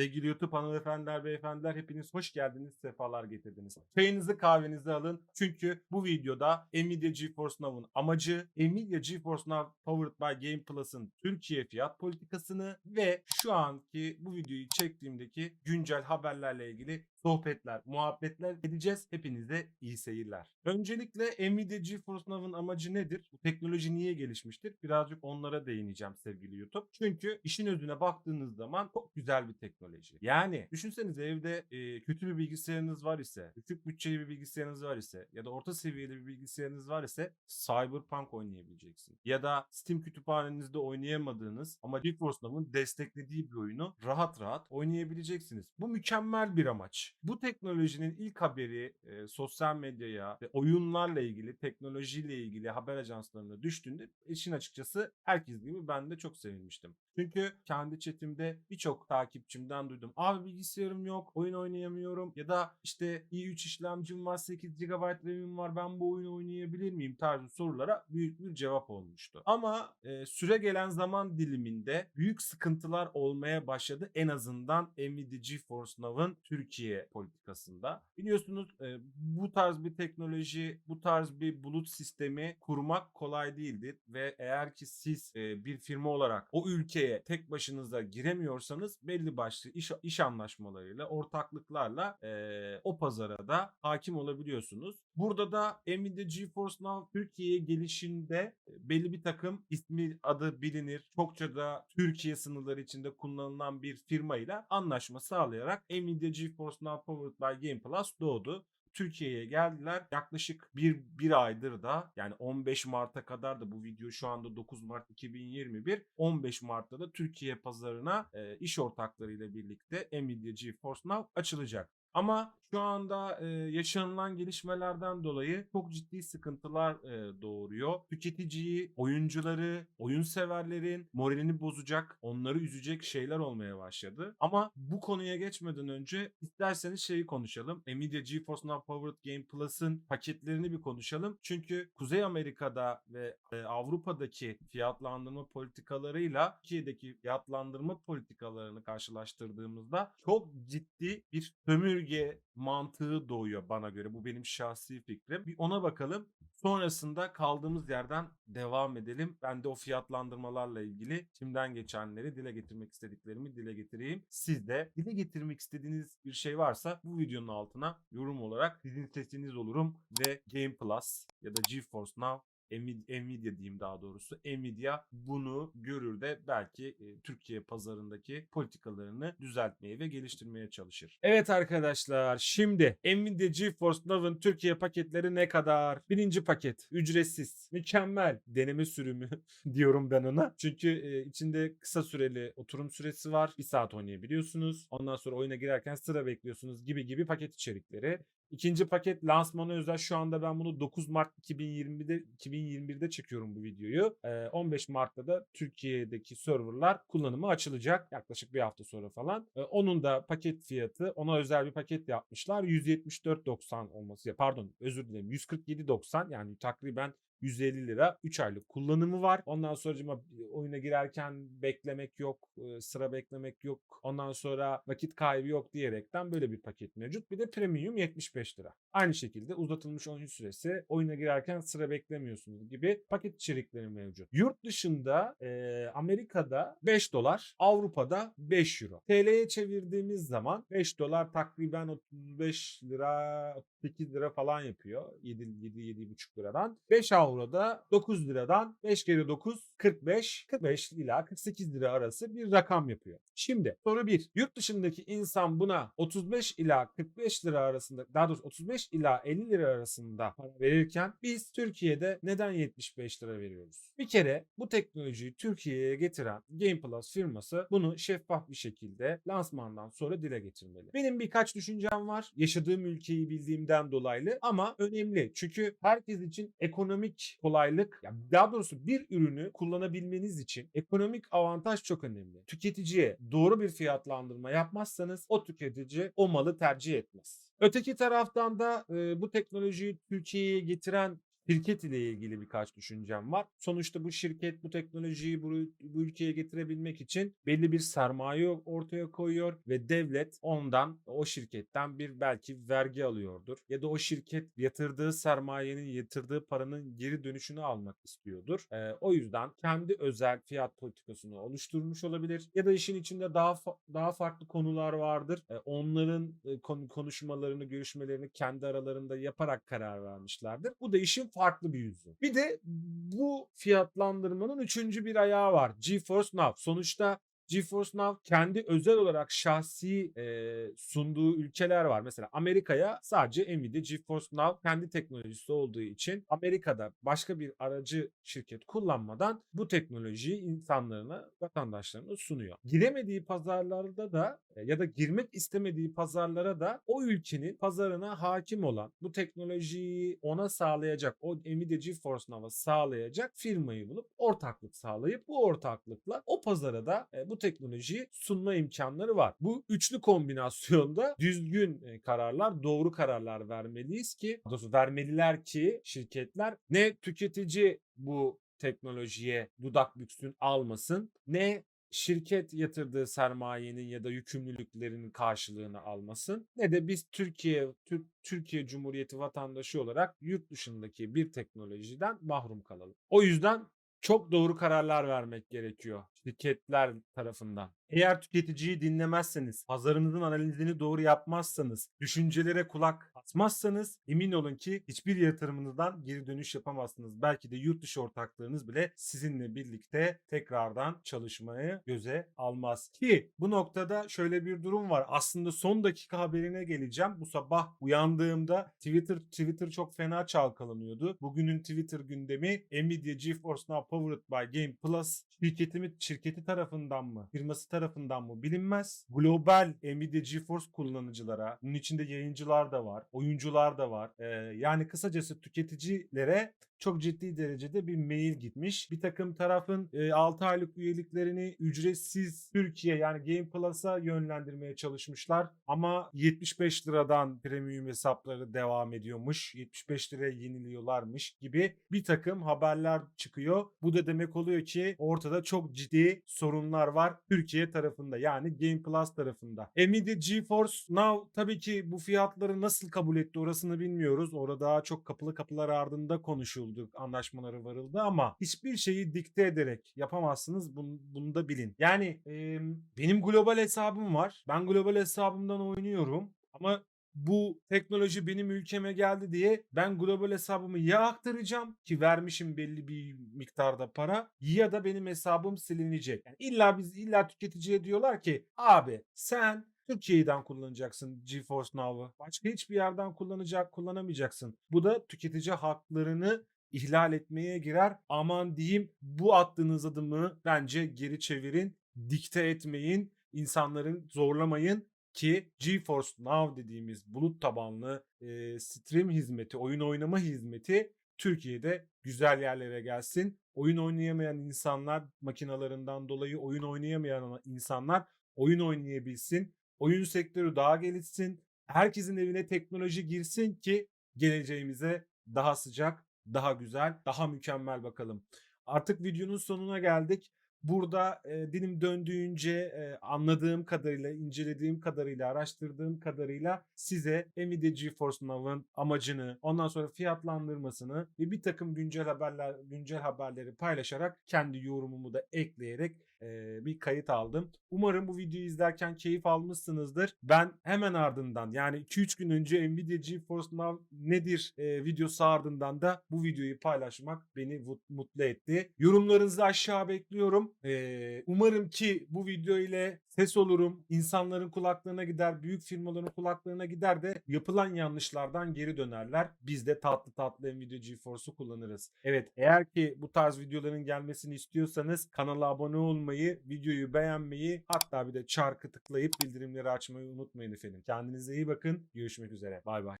Sevgili YouTube hanımefendiler, beyefendiler hepiniz hoş geldiniz, sefalar getirdiniz. Çayınızı kahvenizi alın çünkü bu videoda Nvidia GeForce Now'ın amacı, Nvidia GeForce Now Powered by Game Plus'ın Türkiye fiyat politikasını ve şu anki bu videoyu çektiğimdeki güncel haberlerle ilgili sohbetler, muhabbetler edeceğiz. Hepinize iyi seyirler. Öncelikle Nvidia GeForce Now'ın amacı nedir? Bu teknoloji niye gelişmiştir? Birazcık onlara değineceğim sevgili YouTube. Çünkü işin özüne baktığınız zaman çok güzel bir teknoloji. Yani düşünsenize evde e, kötü bir bilgisayarınız var ise, düşük bütçeli bir bilgisayarınız var ise ya da orta seviyeli bir bilgisayarınız var ise Cyberpunk oynayabileceksin. Ya da Steam kütüphanenizde oynayamadığınız ama GeForce Now'ın desteklediği bir oyunu rahat rahat oynayabileceksiniz. Bu mükemmel bir amaç. Bu teknolojinin ilk haberi e, sosyal medyaya ve oyunlarla ilgili, teknolojiyle ilgili haber ajanslarına düştüğünde işin açıkçası herkes gibi ben de çok sevinmiştim. Çünkü kendi chatimde birçok takipçimden duydum. Abi bilgisayarım yok, oyun oynayamıyorum ya da işte i3 işlemcim var, 8 GB RAM'im var, ben bu oyunu oynayabilir miyim tarzı sorulara büyük bir cevap olmuştu. Ama e, süre gelen zaman diliminde büyük sıkıntılar olmaya başladı en azından Nvidia GeForce Now'ın Türkiye politikasında. Biliyorsunuz e, bu tarz bir teknoloji, bu tarz bir bulut sistemi kurmak kolay değildir ve eğer ki siz e, bir firma olarak o ülkeye tek başınıza giremiyorsanız belli başlı iş, iş anlaşmalarıyla, ortaklıklarla e, o pazara da hakim olabiliyorsunuz. Burada da Nvidia GeForce Now Türkiye'ye gelişinde belli bir takım ismi adı bilinir, çokça da Türkiye sınırları içinde kullanılan bir firmayla anlaşma sağlayarak Nvidia GeForce Now Powered by Game Plus doğdu. Türkiye'ye geldiler. Yaklaşık bir, bir aydır da yani 15 Mart'a kadar da bu video şu anda 9 Mart 2021. 15 Mart'ta da Türkiye pazarına e, iş ortaklarıyla birlikte Nvidia GeForce Now açılacak. Ama şu anda e, yaşanılan gelişmelerden dolayı çok ciddi sıkıntılar e, doğuruyor. Tüketiciyi, oyuncuları, oyun severlerin moralini bozacak, onları üzecek şeyler olmaya başladı. Ama bu konuya geçmeden önce isterseniz şeyi konuşalım. Nvidia GeForce Now Powered Game Plus'ın paketlerini bir konuşalım. Çünkü Kuzey Amerika'da ve e, Avrupa'daki fiyatlandırma politikalarıyla Türkiye'deki fiyatlandırma politikalarını karşılaştırdığımızda çok ciddi bir sömürge mantığı doğuyor bana göre. Bu benim şahsi fikrim. Bir ona bakalım. Sonrasında kaldığımız yerden devam edelim. Ben de o fiyatlandırmalarla ilgili şimdiden geçenleri dile getirmek istediklerimi dile getireyim. Siz de dile getirmek istediğiniz bir şey varsa bu videonun altına yorum olarak sizin sesiniz olurum ve Game Plus ya da GeForce Now Nvidia, diyeyim daha doğrusu. Nvidia bunu görür de belki e, Türkiye pazarındaki politikalarını düzeltmeye ve geliştirmeye çalışır. Evet arkadaşlar şimdi Nvidia GeForce Now'ın Türkiye paketleri ne kadar? Birinci paket ücretsiz. Mükemmel deneme sürümü diyorum ben ona. Çünkü e, içinde kısa süreli oturum süresi var. Bir saat oynayabiliyorsunuz. Ondan sonra oyuna girerken sıra bekliyorsunuz gibi gibi paket içerikleri. İkinci paket lansmanı özel. Şu anda ben bunu 9 Mart 2020'de 2021'de çekiyorum bu videoyu. Ee, 15 Mart'ta da Türkiye'deki serverlar kullanıma açılacak. Yaklaşık bir hafta sonra falan. Onun da paket fiyatı ona özel bir paket yapmışlar. 174.90 olması. ya Pardon özür dilerim. 147.90 yani takriben 150 lira 3 aylık kullanımı var. Ondan sonra oyuna girerken beklemek yok, sıra beklemek yok. Ondan sonra vakit kaybı yok diyerekten böyle bir paket mevcut. Bir de premium 75 lira. Aynı şekilde uzatılmış oyun süresi, oyuna girerken sıra beklemiyorsunuz gibi paket içerikleri mevcut. Yurt dışında e, Amerika'da 5 dolar, Avrupa'da 5 euro. TL'ye çevirdiğimiz zaman 5 dolar takriben 35 lira, 38 lira falan yapıyor. 7 7 7,5 liradan. 5 avroda 9 liradan 5 kere 9 45 45 ila 48 lira arası bir rakam yapıyor. Şimdi soru 1. Yurt dışındaki insan buna 35 ila 45 lira arasında daha doğrusu 35 ila 50 lira arasında para verirken biz Türkiye'de neden 75 lira veriyoruz? Bir kere bu teknolojiyi Türkiye'ye getiren Game Plus firması bunu şeffaf bir şekilde lansmandan sonra dile getirmeli. Benim birkaç düşüncem var. Yaşadığım ülkeyi bildiğimden dolaylı ama önemli. Çünkü herkes için ekonomik kolaylık, yani daha doğrusu bir ürünü kullanabilmeniz için ekonomik avantaj çok önemli. Tüketiciye doğru bir fiyatlandırma yapmazsanız o tüketici o malı tercih etmez. Öteki taraftan da e, bu teknolojiyi Türkiye'ye getiren şirket ile ilgili birkaç düşüncem var. Sonuçta bu şirket bu teknolojiyi bu, bu ülkeye getirebilmek için belli bir sermaye ortaya koyuyor ve devlet ondan o şirketten bir belki vergi alıyordur. Ya da o şirket yatırdığı sermayenin yatırdığı paranın geri dönüşünü almak istiyordur. Ee, o yüzden kendi özel fiyat politikasını oluşturmuş olabilir. Ya da işin içinde daha fa- daha farklı konular vardır. Ee, onların e, konu- konuşmalarını, görüşmelerini kendi aralarında yaparak karar vermişlerdir. Bu da işin farklı bir yüzü. Bir de bu fiyatlandırmanın üçüncü bir ayağı var. GeForce Now. Sonuçta GeForce Now kendi özel olarak şahsi e, sunduğu ülkeler var. Mesela Amerika'ya sadece Nvidia GeForce Now kendi teknolojisi olduğu için Amerika'da başka bir aracı şirket kullanmadan bu teknolojiyi insanlarına, vatandaşlarına sunuyor. Giremediği pazarlarda da e, ya da girmek istemediği pazarlara da o ülkenin pazarına hakim olan, bu teknolojiyi ona sağlayacak, o Nvidia GeForce Now'a sağlayacak firmayı bulup ortaklık sağlayıp bu ortaklıkla o pazara da e, bu teknolojiyi sunma imkanları var. Bu üçlü kombinasyonda düzgün e, kararlar, doğru kararlar vermeliyiz ki, doğrusu vermeliler ki şirketler ne tüketici bu teknolojiye dudak büksün almasın ne şirket yatırdığı sermayenin ya da yükümlülüklerinin karşılığını almasın ne de biz Türkiye Tür- Türkiye Cumhuriyeti vatandaşı olarak yurt dışındaki bir teknolojiden mahrum kalalım. O yüzden çok doğru kararlar vermek gerekiyor şirketler tarafından. Eğer tüketiciyi dinlemezseniz, pazarınızın analizini doğru yapmazsanız, düşüncelere kulak asmazsanız emin olun ki hiçbir yatırımınızdan geri dönüş yapamazsınız. Belki de yurt dışı ortaklarınız bile sizinle birlikte tekrardan çalışmayı göze almaz. Ki bu noktada şöyle bir durum var. Aslında son dakika haberine geleceğim. Bu sabah uyandığımda Twitter Twitter çok fena çalkalanıyordu. Bugünün Twitter gündemi Nvidia GeForce Now Powered by Game Plus şirketi mi şirketi tarafından mı, firması tarafından mı bilinmez. Global Nvidia GeForce kullanıcılara, bunun içinde yayıncılar da var, oyuncular da var. Ee, yani kısacası tüketicilere çok ciddi derecede bir mail gitmiş. Bir takım tarafın e, 6 aylık üyeliklerini ücretsiz Türkiye yani Game Plus'a yönlendirmeye çalışmışlar. Ama 75 liradan premium hesapları devam ediyormuş. 75 liraya yeniliyorlarmış gibi bir takım haberler çıkıyor. Bu da demek oluyor ki ortada çok ciddi sorunlar var Türkiye tarafında yani Game Plus tarafında. Nvidia GeForce Now tabii ki bu fiyatları nasıl kabul etti orasını bilmiyoruz. Orada daha çok kapılı kapılar ardında konuşuldu, anlaşmaları varıldı ama hiçbir şeyi dikte ederek yapamazsınız. Bunu, bunu da bilin. Yani e, benim global hesabım var. Ben global hesabımdan oynuyorum ama bu teknoloji benim ülkeme geldi diye ben global hesabımı ya aktaracağım ki vermişim belli bir miktarda para ya da benim hesabım silinecek. Yani illa biz illa tüketiciye diyorlar ki abi sen Türkiye'den kullanacaksın GeForce Now'ı. Başka hiçbir yerden kullanacak, kullanamayacaksın. Bu da tüketici haklarını ihlal etmeye girer. Aman diyeyim bu attığınız adımı bence geri çevirin. Dikte etmeyin. insanların zorlamayın ki GeForce Now dediğimiz bulut tabanlı e, stream hizmeti, oyun oynama hizmeti Türkiye'de güzel yerlere gelsin. Oyun oynayamayan insanlar makinalarından dolayı oyun oynayamayan insanlar oyun oynayabilsin. Oyun sektörü daha gelişsin. Herkesin evine teknoloji girsin ki geleceğimize daha sıcak, daha güzel, daha mükemmel bakalım. Artık videonun sonuna geldik. Burada e, dilim döndüğünce e, anladığım kadarıyla, incelediğim kadarıyla, araştırdığım kadarıyla size Nvidia GeForce Now'ın amacını, ondan sonra fiyatlandırmasını ve bir takım güncel haberler, güncel haberleri paylaşarak kendi yorumumu da ekleyerek bir kayıt aldım. Umarım bu videoyu izlerken keyif almışsınızdır. Ben hemen ardından yani 2-3 gün önce Nvidia GeForce Now nedir videosu ardından da bu videoyu paylaşmak beni mut- mutlu etti. Yorumlarınızı aşağı bekliyorum. Umarım ki bu video ile ses olurum. insanların kulaklarına gider, büyük firmaların kulaklarına gider de yapılan yanlışlardan geri dönerler. Biz de tatlı tatlı Nvidia GeForce'u kullanırız. Evet eğer ki bu tarz videoların gelmesini istiyorsanız kanala abone olmayı, videoyu beğenmeyi hatta bir de çarkı tıklayıp bildirimleri açmayı unutmayın efendim. Kendinize iyi bakın. Görüşmek üzere. Bay bay.